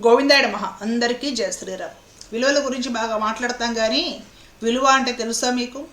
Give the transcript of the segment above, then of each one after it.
గోవిందాయుడు మహా అందరికీ జయ శ్రీరామ్. విలువల గురించి బాగా మాట్లాడతాం కానీ విలువ అంటే తెలుసా మీకు?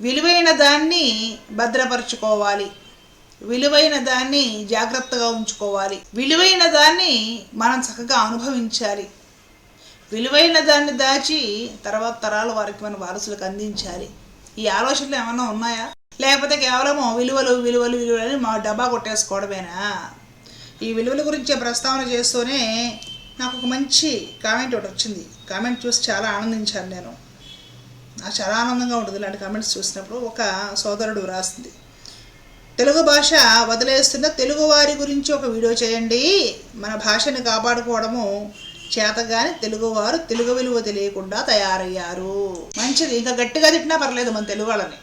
విలువైన దాన్ని భద్రపరచుకోవాలి. విలువైన దాన్ని జాగ్రత్తగా ఉంచుకోవాలి. విలువైన దాన్ని మనం చక్కగా అనుభవించాలి. విలువైన దాన్ని దాచి తర్వాత తరాల వారికి మన వారసులకు అందించాలి. ఈ ఆలోచనలు ఏమైనా ఉన్నాయా? లేకపోతే కేవలము విలువలు విలువలు విలువలు మా డబ్బా కొట్టేసుకోవడమేనా? ఈ విలువల గురించే ప్రస్తావన చేస్తూనే నాకు ఒక మంచి కామెంట్ ఒకటి వచ్చింది. కామెంట్ చూసి చాలా ఆనందించాను నేను. నాకు చాలా ఆనందంగా ఉంటుంది ఇలాంటి కామెంట్స్ చూసినప్పుడు. ఒక సోదరుడు రాసింది. తెలుగు భాష వదిలేస్తున్న తెలుగు వారి గురించి ఒక వీడియో చేయండి. మన భాషని కాపాడుకోవడము చేతగాని తెలుగువారు తెలుగు విలువ తెలియకుండా తయారయ్యారు. మంచిది. ఇంకా గట్టిగా తిట్టినా పర్లేదు మన తెలుగు వాళ్ళని.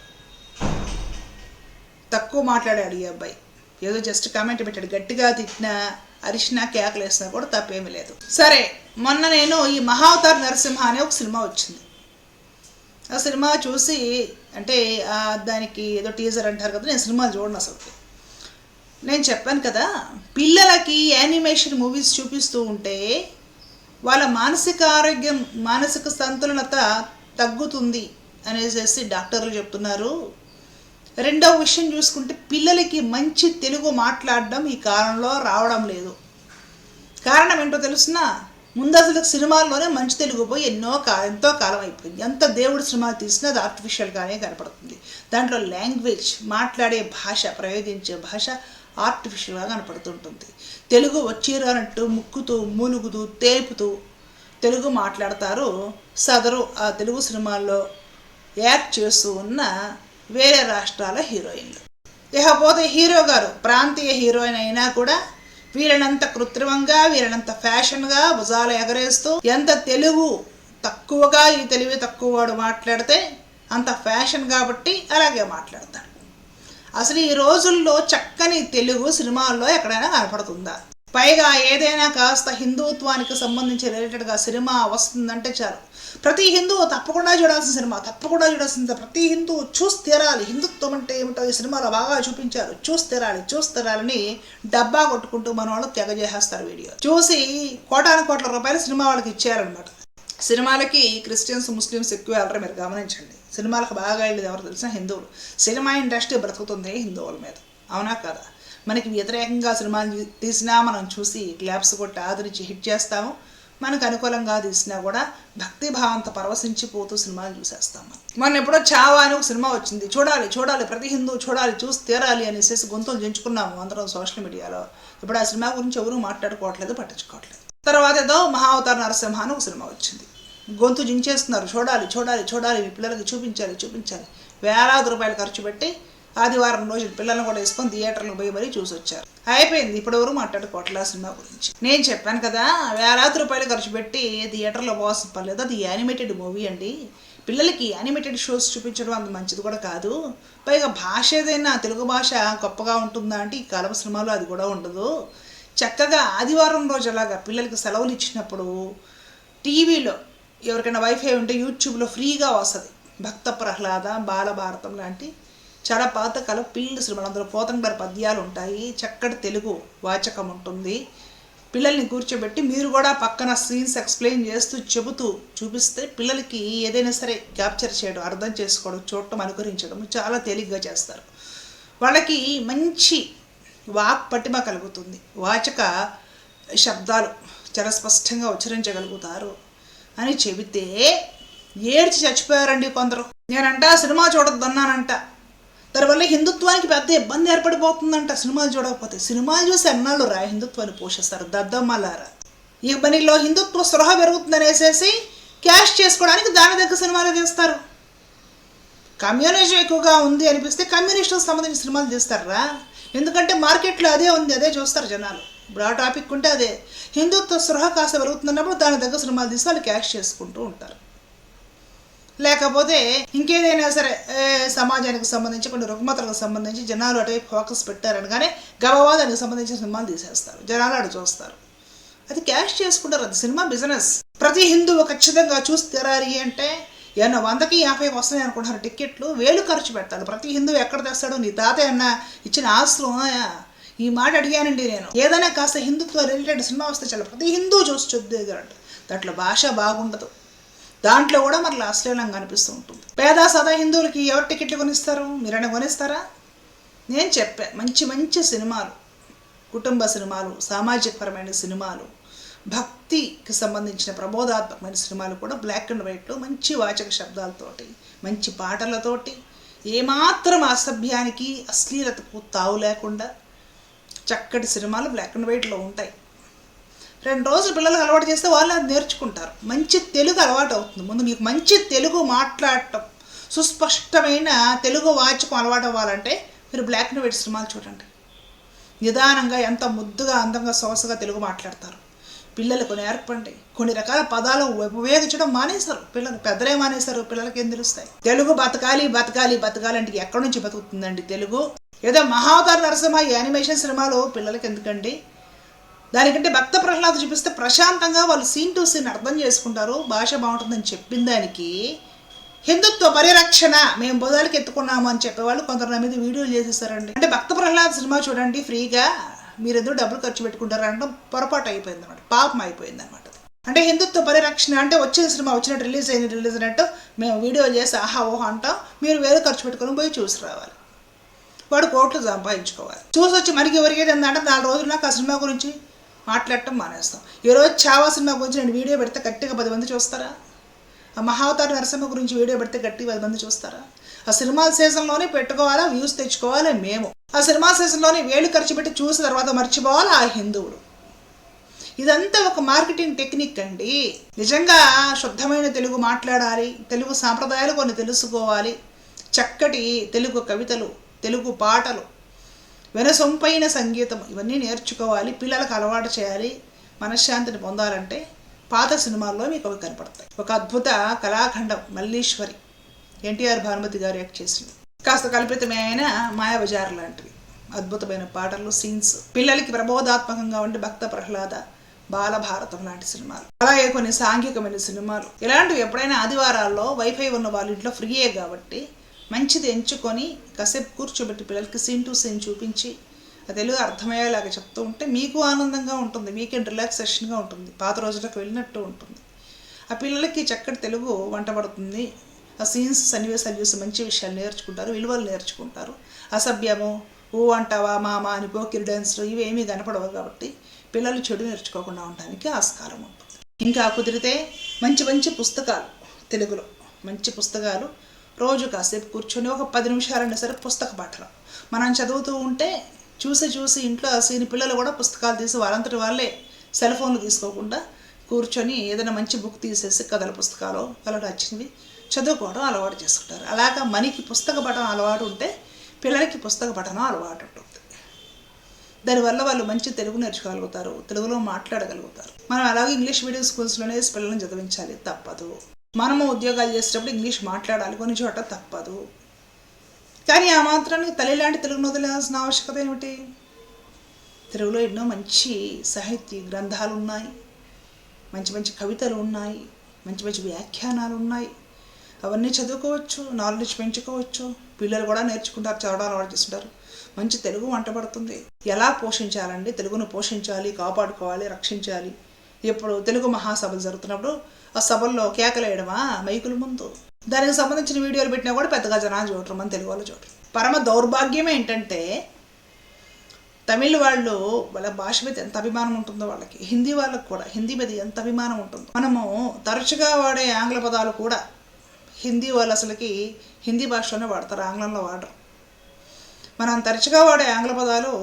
తక్కువ మాట్లాడాడు ఈ అబ్బాయి. ఏదో జస్ట్ కామెంట్ పెట్టాడు. గట్టిగా తిట్టినా అరిచినా కేకలేసినా కూడా తప్పేమీ లేదు. సరే మొన్న నేను ఈ మహావతార్ నరసింహ అనే ఒక సినిమా వచ్చింది. ఆ సినిమా చూసి అంటే ఆ దానికి ఏదో టీజర్ అంటారు కదా నేను సినిమాలు చూడను అసలు నేను చెప్పాను కదా పిల్లలకి యానిమేషన్ మూవీస్ చూపిస్తూ ఉంటే వాళ్ళ మానసిక ఆరోగ్యం మానసిక సంతులనత తగ్గుతుంది అనేసి డాక్టర్లు చెప్తున్నారు. రెండవ విషయం చూసుకుంటే పిల్లలకి మంచి తెలుగు మాట్లాడడం ఈ కాలంలో రావడం లేదు. కారణం ఏంటో తెలుసునా? ముందు అసలు సినిమాల్లోనే మంచి తెలుగు పోయి ఎన్నో కా ఎంతో కాలం అయిపోయింది. ఎంత దేవుడు సినిమా తీసినా అది ఆర్టిఫిషియల్గానే కనపడుతుంది. దాంట్లో లాంగ్వేజ్ మాట్లాడే భాష ప్రయోగించే భాష ఆర్టిఫిషియల్గా కనపడుతుంటుంది. తెలుగు వచ్చిరానట్టు ముక్కుతూ మూలుగుతూ తేపుతూ తెలుగు మాట్లాడతారు సదరు ఆ తెలుగు సినిమాల్లో యాక్ట్ చేస్తూ ఉన్న వేరే రాష్ట్రాల హీరోయిన్లు. ఇకపోతే హీరో గారు ప్రాంతీయ హీరోయిన్ అయినా కూడా వీళ్ళనంత కృత్రిమంగా వీళ్ళనంత ఫ్యాషన్గా భుజాలు ఎగరేస్తూ ఎంత తెలుగు తక్కువగా ఈ తెలివి తక్కువ వాడు మాట్లాడితే అంత ఫ్యాషన్ కాబట్టి అలాగే మాట్లాడతాడు. అసలు ఈ రోజుల్లో చక్కని తెలుగు సినిమాల్లో ఎక్కడైనా కనపడుతుందా? పైగా ఏదైనా కాస్త హిందుత్వానికి సంబంధించి రిలేటెడ్గా సినిమా వస్తుందంటే చాలు. ప్రతి హిందువు తప్పకుండా చూడాల్సిన సినిమా తప్పకుండా చూడాల్సిన ప్రతి హిందువు చూసి తీరాలి. హిందుత్వం అంటే ఏమిటో ఈ సినిమాలో బాగా చూపించారు. చూసి తీరాలి చూసి తీరాలని డబ్బా కొట్టుకుంటూ మన వాళ్ళు తెగ చేసేస్తారు వీడియో. చూసి కోటాను కోట్ల రూపాయలు సినిమా వాళ్ళకి ఇచ్చేయాలన్నమాట. సినిమాలకి క్రిస్టియన్స్ ముస్లిమ్స్ ఎక్కువ వెళ్ళరు మీరు గమనించండి. సినిమాలకు బాగా వెళ్ళేది ఎవరు తెలిసిన హిందువులు. సినిమా ఇండస్ట్రీ బ్రతుకుతుంది హిందువుల మీద. అవునా కదా? మనకి వ్యతిరేకంగా సినిమాలు తీసినా మనం చూసి క్లాప్స్ కొట్టి ఆదరించి హిట్ చేస్తాము. మనకు అనుకూలంగా తీసినా కూడా భక్తి భావంతో పరవశించిపోతూ సినిమాలు చూసేస్తాం మొన్న ఎప్పుడో చావా అని ఒక సినిమా వచ్చింది. చూడాలి చూడాలి ప్రతి హిందూ చూడాలి చూసి తీరాలి అనేసి గొంతులు చెంచుకున్నాము అందరం సోషల్ మీడియాలో. ఇప్పుడు ఆ సినిమా గురించి ఎవరు మాట్లాడుకోవట్లేదు పట్టించుకోవట్లేదు. తర్వాత ఏదో మహావతార నరసింహ అని ఒక సినిమా వచ్చింది. గొంతు జించేస్తున్నారు. చూడాలి చూడాలి చూడాలి మీ పిల్లలకి చూపించాలి చూపించాలి. వేలాది రూపాయలు ఖర్చు పెట్టి ఆదివారం రోజు పిల్లల్ని కూడా వేసుకొని థియేటర్లకు పోయి మరీ చూసి వచ్చారు అయిపోయింది ఇప్పుడు ఎవరు సినిమా గురించి. నేను చెప్పాను కదా వేలాది రూపాయలు ఖర్చు పెట్టి థియేటర్లో పోవాల్సిన పర్లేదు అది యానిమేటెడ్ మూవీ అండి. పిల్లలకి యానిమేటెడ్ షోస్ చూపించడం అంత మంచిది కూడా కాదు. పైగా భాష ఏదైనా తెలుగు భాష గొప్పగా ఉంటుందా అంటే ఈ కాలం సినిమాలో అది కూడా ఉండదు. చక్కగా ఆదివారం రోజు అలాగా పిల్లలకి సెలవులు ఇచ్చినప్పుడు టీవీలో ఎవరికైనా వైఫై ఉంటే యూట్యూబ్లో ఫ్రీగా వస్తుంది. భక్త ప్రహ్లాద బాలభారతం లాంటి చాలా పాతకాలం పిల్లల సినిమాలు. అందులో పోతన గారి పద్యాలు ఉంటాయి. చక్కటి తెలుగు వాచకం ఉంటుంది. పిల్లల్ని కూర్చోబెట్టి మీరు కూడా పక్కన సీన్స్ ఎక్స్ప్లెయిన్ చేస్తూ చెబుతూ చూపిస్తే పిల్లలకి ఏదైనా సరే క్యాప్చర్ చేయడం అర్థం చేసుకోవడం చూడటం అనుకరించడం చాలా తేలిగ్గా చేస్తారు. వాళ్ళకి మంచి వాక్ పటిమ కలుగుతుంది. వాచక శబ్దాలు చాలా స్పష్టంగా ఉచ్చరించగలుగుతారు అని చెబితే ఏడ్చి చచ్చిపోయారండి కొందరు. నేనంట సినిమా చూడొద్దన్నానంట. దానివల్ల హిందుత్వానికి పెద్ద ఇబ్బంది ఏర్పడిపోతుందంట సినిమాలు చూడకపోతే. సినిమాలు చూసి అన్నాళ్ళు రా హిందుత్వాన్ని పోషిస్తారు? దద్దమ్మలారా. ఈ పనిలో హిందుత్వ స్పృహ పెరుగుతుందనేసేసి క్యాష్ చేసుకోవడానికి దాని దగ్గర సినిమాలు తీస్తారు. కమ్యూనిజం ఎక్కువగా ఉంది అనిపిస్తే కమ్యూనిస్టులకు సంబంధించిన సినిమాలు తీస్తారా? ఎందుకంటే మార్కెట్లో అదే ఉంది అదే చూస్తారు జనాలు. ఇప్పుడు ఆ టాపిక్ ఉంటే అదే. హిందుత్వ స్పృహ కాస్త పెరుగుతున్నప్పుడు దాని దగ్గర సినిమాలు తీసి వాళ్ళు క్యాష్ చేసుకుంటూ ఉంటారు. లేకపోతే ఇంకేదైనా సరే సమాజానికి సంబంధించి కొన్ని రుగ్మతలకు సంబంధించి జనాలు అటువైపు ఫోకస్ పెట్టారని కానీ గర్భవాదానికి సంబంధించిన సినిమాలు తీసేస్తారు జనాలు అటు చూస్తారు. అది క్యాష్ చేసుకుంటారు అది సినిమా బిజినెస్ ప్రతి హిందువు ఖచ్చితంగా చూసి తీరాలి అంటే ఏమన్నా వందకి యాభై వస్తున్నాయి అనుకుంటున్నారు టిక్కెట్లు వేలు ఖర్చు పెట్టాలి ప్రతి హిందువు ఎక్కడ తెస్తాడో నీ తాత ఏమన్నా ఇచ్చిన ఆస్తులు ఈ మాట అడిగానండి నేను. ఏదైనా కాస్త హిందుత్వ రిలేటెడ్ సినిమా వస్తే చాలా ప్రతి హిందూ చూసి చూద్దేదంట దాంట్లో భాష బాగుండదు. దాంట్లో కూడా మరలా అశ్లీలంగా అనిపిస్తూ ఉంటుంది. పేద సదా హిందువులకి ఎవరు టికెట్లు కొనిస్తారు? మీరైనా కొనిస్తారా? నేను చెప్పా మంచి మంచి సినిమాలు కుటుంబ సినిమాలు సామాజికపరమైన సినిమాలు భక్తికి సంబంధించిన ప్రబోధాత్మకమైన సినిమాలు కూడా బ్లాక్ అండ్ వైట్లో మంచి వాచక శబ్దాలతోటి మంచి పాటలతోటి ఏమాత్రం అసభ్యానికి అశ్లీలతకు తావు లేకుండా చక్కటి సినిమాలు బ్లాక్ అండ్ వైట్లో ఉంటాయి. రెండు రోజులు పిల్లలకు అలవాటు చేస్తే వాళ్ళు అది నేర్చుకుంటారు. మంచి తెలుగు అలవాటు అవుతుంది. ముందు మీకు మంచి తెలుగు మాట్లాడటం సుస్పష్టమైన తెలుగు వాచకం అలవాటు అవ్వాలంటే మీరు బ్లాక్ అండ్ వైట్ సినిమాలు చూడండి. నిదానంగా ఎంత ముద్దుగా అందంగా సొగసగా తెలుగు మాట్లాడతారు. పిల్లలకు నేర్పండి. కొన్ని రకాల పదాలు ఉపయోగించడం మానేశారు. పిల్లలు పెద్దలే మానేశారు. పిల్లలకి ఏం తెలుస్తాయి? తెలుగు బతకాలి బతకాలి బతకాలి అంటే ఎక్కడి నుంచి బతుకుతుందండి తెలుగు? ఏదో మహావతార నరసింహ యానిమేషన్ సినిమాలు పిల్లలకి ఎందుకండి? దానికంటే భక్త ప్రహ్లాద చూపిస్తే ప్రశాంతంగా వాళ్ళు సీన్ టు సీన్ అర్థం చేసుకుంటారు. భాష బాగుంటుందని చెప్పిన దానికి హిందుత్వ పరిరక్షణ మేము బోధాలకి ఎత్తుకున్నాము అని చెప్పేవాళ్ళు కొందరు నా మీద వీడియోలు చేసేసారండి. అంటే భక్త ప్రహ్లాద సినిమా చూడండి ఫ్రీగా మీరు ఎందుకు డబ్బులు ఖర్చు పెట్టుకుంటారు అనడం పొరపాటు అయిపోయింది అనమాట పాపం అయిపోయింది అనమాట అంటే హిందుత్వ పరిరక్షణ అంటే వచ్చిన సినిమా వచ్చినట్టు రిలీజ్ అయిన రిలీజ్ అయినట్టు మేము వీడియో చేసి ఆహా ఓహో అంటాం మీరు వేరే ఖర్చు పెట్టుకొని పోయి చూసి రావాలి. వాడు కోట్లు సంపాదించుకోవాలి. చూసి వచ్చి మనకి ఎవరికి అంటే నాలుగు రోజులు నాకు ఆ సినిమా గురించి మాట్లాడటం మానేస్తాం. ఈరోజు చావా సినిమా గురించి నేను వీడియో పెడితే గట్టిగా పది మంది చూస్తారా? ఆ మహావతార నరసింహ గురించి వీడియో పెడితే గట్టిగా పది మంది చూస్తారా? ఆ సినిమా సీజన్లోనే పెట్టుకోవాలా వ్యూస్ తెచ్చుకోవాలి మేము? ఆ సినిమా సీజన్లోనే వేలు ఖర్చు పెట్టి చూసిన తర్వాత మర్చిపోవాలి ఆ హిందువులు ఇదంతా ఒక మార్కెటింగ్ టెక్నిక్ అండి. నిజంగా శుద్ధమైన తెలుగు మాట్లాడాలి తెలుగు సాంప్రదాయాలు కొన్ని తెలుసుకోవాలి. చక్కటి తెలుగు కవితలు తెలుగు పాటలు వెనసొంపైన సంగీతం. ఇవన్నీ నేర్చుకోవాలి పిల్లలకు అలవాటు చేయాలి మనశ్శాంతిని పొందాలంటే పాత సినిమాల్లో మీకు అవి కనపడతాయి. ఒక అద్భుత కళాఖండం మల్లీశ్వరి ఎన్టీఆర్ భానుమతి గారు యాక్ట్ చేసింది. కాస్త కల్పితమైన మాయాబజార్ లాంటివి. అద్భుతమైన పాటలు సీన్స్. పిల్లలకి ప్రబోధాత్మకంగా ఉండి భక్త ప్రహ్లాద బాలభారతం లాంటి సినిమాలు. అలాగే కొన్ని సాంఘికమైన సినిమాలు. ఇలాంటివి ఎప్పుడైనా ఆదివారాల్లో వైఫై ఉన్న వాళ్ళ ఇంట్లో ఫ్రీయే కాబట్టి మంచిది ఎంచుకొని కాసేపు కూర్చోబెట్టి పిల్లలకి సీన్ టు సీన్ చూపించి ఆ తెలుగు అర్థమయ్యేలాగా చెప్తూ ఉంటే మీకు ఆనందంగా ఉంటుంది మీకేం రిలాక్సేషన్గా ఉంటుంది పాత రోజులకు వెళ్ళినట్టు ఉంటుంది. ఆ పిల్లలకి చక్కటి తెలుగు వంట పడుతుంది. ఆ సీన్స్ సన్నివేశాలు చూసి మంచి విషయాలు నేర్చుకుంటారు విలువలు నేర్చుకుంటారు. అసభ్యము ఓ అంటావా మామ అని పోకిరి డ్యాన్స్లు ఇవేమీ కనపడవు కాబట్టి పిల్లలు చెడు నేర్చుకోకుండా ఉండడానికి ఆస్కారం ఉంటుంది. ఇంకా కుదిరితే మంచి మంచి పుస్తకాలు తెలుగులో మంచి పుస్తకాలు రోజు కాసేపు కూర్చొని ఒక పది నిమిషాలైనా సరే పుస్తక పఠనం మనం చదువుతూ ఉంటే చూసి చూసి ఇంట్లో సీని పిల్లలు కూడా పుస్తకాలు తీసి వాళ్ళంతటి వాళ్ళే సెల్ ఫోన్లు తీసుకోకుండా కూర్చొని ఏదైనా మంచి బుక్ తీసేసి కథల పుస్తకాలు కలర్ వచ్చింది చదువుకోవడం అలవాటు చేసుకుంటారు అలాగా మనకి పుస్తక పఠనం అలవాటు ఉంటే పిల్లలకి పుస్తక పఠనం అలవాటు ఉంటుంది. దానివల్ల వాళ్ళు మంచి తెలుగు నేర్చుకోగలుగుతారు తెలుగులో మాట్లాడగలుగుతారు. మనం అలాగే ఇంగ్లీష్ మీడియం స్కూల్స్లోనే పిల్లల్ని చదివించాలి తప్పదు. మనము ఉద్యోగాలు చేసేటప్పుడు ఇంగ్లీష్ మాట్లాడాలి కొన్ని చోట తప్పదు. కానీ ఆ మాత్రానికి తల్లి లాంటి తెలుగును వదిలేయాల్సిన ఆవశ్యకత ఏమిటి? తెలుగులో ఎన్నో మంచి సాహిత్య గ్రంథాలు ఉన్నాయి. మంచి మంచి కవితలు ఉన్నాయి. మంచి మంచి వ్యాఖ్యానాలు ఉన్నాయి. అవన్నీ చదువుకోవచ్చు నాలెడ్జ్ పెంచుకోవచ్చు. పిల్లలు కూడా నేర్చుకుంటారు చదవడం అలవాటు చేస్తుంటారు. మంచి తెలుగు వంటపడుతుంది ఎలా పోషించాలండి? తెలుగును పోషించాలి కాపాడుకోవాలి రక్షించాలి. ఇప్పుడు తెలుగు మహాసభలు జరుగుతున్నప్పుడు ఆ సభల్లో కేకలేయడమా మైకుల ముందు. దానికి సంబంధించిన వీడియోలు పెట్టినా కూడా పెద్దగా జనాలు చూడరు మన తెలుగు వాళ్ళు చూడరు. పరమ దౌర్భాగ్యం ఏంటంటే తమిళ్ వాళ్ళు వాళ్ళ భాష మీద ఎంత అభిమానం ఉంటుందో వాళ్ళకి హిందీ వాళ్ళకి కూడా హిందీ మీద ఎంత అభిమానం ఉంటుందో. మనము తరచుగా వాడే ఆంగ్ల పదాలు కూడా హిందీ వాళ్ళు అసలుకి హిందీ భాషలోనే వాడతారు ఆంగ్లంలో వాడరు. మనం తరచుగా వాడే ఆంగ్ల పదాలు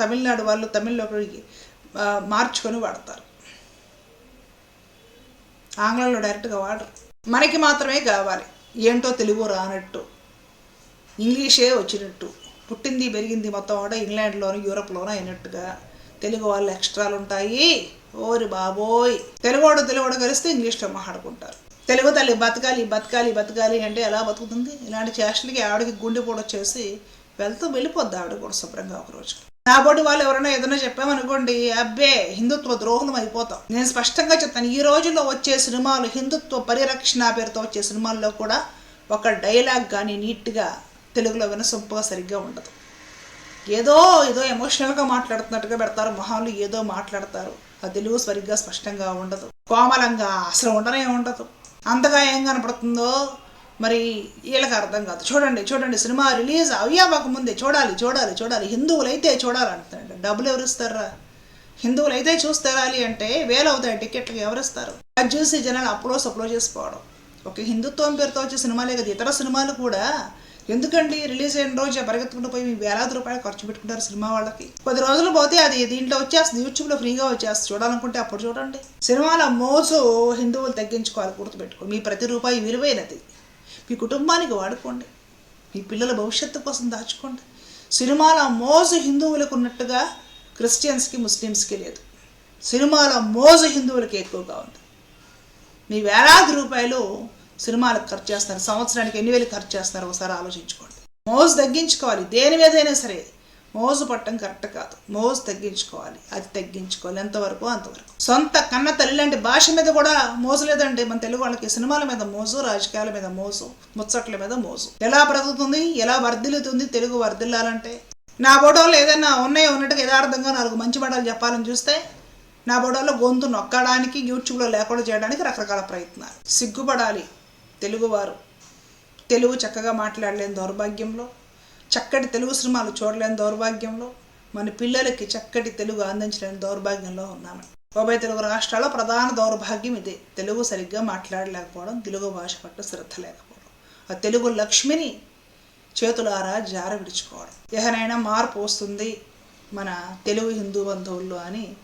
తమిళనాడు వాళ్ళు తమిళ్ళోకి మార్చుకొని వాడతారు. ఆంగ్లంలో డైరెక్ట్గా వాడరు. మనకి మాత్రమే కావాలి. ఏంటో తెలుగు రానట్టు. ఇంగ్లీషే వచ్చినట్టు. పుట్టింది పెరిగింది మొత్తం కూడా ఇంగ్లాండ్లోనూ యూరప్లోనూ అయినట్టుగా. తెలుగు వాళ్ళు ఎక్స్ట్రాలు ఉంటాయి. ఓరి బాబోయ్! తెలుగోడు తెలుగోడు కలిస్తే ఇంగ్లీష్లో మాట్లాడుకుంటారు. తెలుగు తల్లి బతకాలి బతకాలి బతకాలి అంటే ఎలా బతుకుతుంది? ఇలాంటి చేష్టలకి ఆవిడకి గుండెపోటు వచ్చేసి వెళ్తూ వెళ్ళిపోద్ది ఆవిడ కూడా శుభ్రంగా ఒకరోజు నా బోటి వాళ్ళు ఎవరైనా ఏదైనా చెప్పామనుకోండి అబ్బే హిందుత్వ ద్రోహులం అయిపోతాం. నేను స్పష్టంగా చెప్తాను ఈ రోజుల్లో వచ్చే సినిమాలు హిందుత్వ పరిరక్షణ పేరుతో వచ్చే సినిమాల్లో కూడా ఒక డైలాగ్ కానీ నీట్గా తెలుగులో వినసొంపుగా సరిగ్గా ఉండదు. ఏదో ఏదో ఎమోషనల్గా మాట్లాడుతున్నట్టుగా పెడతారు మొహాలు ఏదో మాట్లాడతారు. ఆ తెలుగు సరిగ్గా స్పష్టంగా ఉండదు. కోమలంగా అసలు ఉండనే ఉండదు. అంతగా ఏం కనపడుతుందో మరి వీళ్ళకి అర్థం కాదు. చూడండి చూడండి సినిమా రిలీజ్ అయ్యాక ముందే చూడాలి చూడాలి చూడాలి. హిందువులైతే చూడాలంటున్నాడు డబ్బులు ఎవరు ఇస్తారా? హిందువులు అయితే చూస్తారాలి అంటే వేలు అవుతాయి టికెట్లకు ఎవరిస్తారు అది చూసి జనాలు అప్లోడ్ అప్లోడ్ చేసుకోవడం ఒక హిందుత్వం పేరుతో వచ్చే సినిమాలే కదా ఇతర సినిమాలు కూడా ఎందుకండి రిలీజ్ అయిన రోజు పరిగెత్తుకుంటూ పోయి మీ వేలాది రూపాయలు ఖర్చు పెట్టుకుంటారు సినిమా వాళ్ళకి? కొద్ది రోజులు పోతే అది దీంట్లో వచ్చేస్తుంది యూట్యూబ్లో ఫ్రీగా వచ్చేస్తుంది. చూడాలనుకుంటే అప్పుడు చూడండి. సినిమాల మోజు హిందువులు తగ్గించుకోవాలి గుర్తుపెట్టుకో. మీ ప్రతి రూపాయి విలువైనది. మీ కుటుంబానికి వాడుకోండి. మీ పిల్లల భవిష్యత్తు కోసం దాచుకోండి. సినిమాల మోజు హిందువులకు ఉన్నట్టుగా క్రిస్టియన్స్కి ముస్లిమ్స్కి లేదు. సినిమాల మోజు హిందువులకి ఎక్కువగా ఉంది. మీ వేలాది రూపాయలు సినిమాలకు ఖర్చు చేస్తున్నారు. సంవత్సరానికి ఎన్ని వేలు ఖర్చు చేస్తున్నారు? ఒకసారి ఆలోచించుకోండి. మోజు తగ్గించుకోవాలి. దేని మీదైనా సరే మోజు పట్టడం కరెక్ట్ కాదు. మోజు తగ్గించుకోవాలి. అది తగ్గించుకోవాలి. ఎంతవరకు అంతవరకు. సొంత కన్న తల్లి లాంటి భాష మీద కూడా మోజు లేదండి. మన తెలుగు వాళ్ళకి సినిమాల మీద మోజు రాజకీయాల మీద మోజు ముచ్చట్ల మీద మోజు. ఎలా బ్రతుకుతుంది? ఎలా వర్ధిల్లుతుంది? తెలుగు వర్ధిల్లాలంటే? నా బోడోలు ఏదైనా ఉన్నాయో ఉన్నట్టుగా యథార్థంగా నాలుగు మంచి మాటలు చెప్పాలని చూస్తే నా బోడోలో గొంతు నొక్కడానికి యూట్యూబ్లో లేకుండా చేయడానికి రకరకాల ప్రయత్నాలు. సిగ్గుపడాలి తెలుగువారు. తెలుగు చక్కగా మాట్లాడలేని దౌర్భాగ్యంలో చక్కటి తెలుగు సినిమాలు చూడలేని దౌర్భాగ్యంలో మన పిల్లలకి చక్కటి తెలుగు అందించలేని దౌర్భాగ్యంలో ఉన్నాము ఉభయ తెలుగు రాష్ట్రాల్లో ప్రధాన దౌర్భాగ్యం ఇదే. తెలుగు సరిగ్గా మాట్లాడలేకపోవడం తెలుగు భాష పట్ల శ్రద్ధ లేకపోవడం. ఆ తెలుగు లక్ష్మిని చేతులారా జార విడుచుకోవడం ఎహనైనా మార్పు వస్తుంది మన తెలుగు హిందూ బంధువుల్లో అని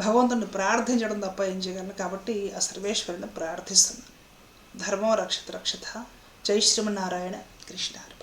భగవంతుని ప్రార్థించడం తప్ప ఏం చేయగలను? కాబట్టి ఆ సర్వేశ్వరుని ప్రార్థిస్తున్నాను. ధర్మం రక్షత రక్షత. జై శ్రీమన్నారాయణ కృష్ణారు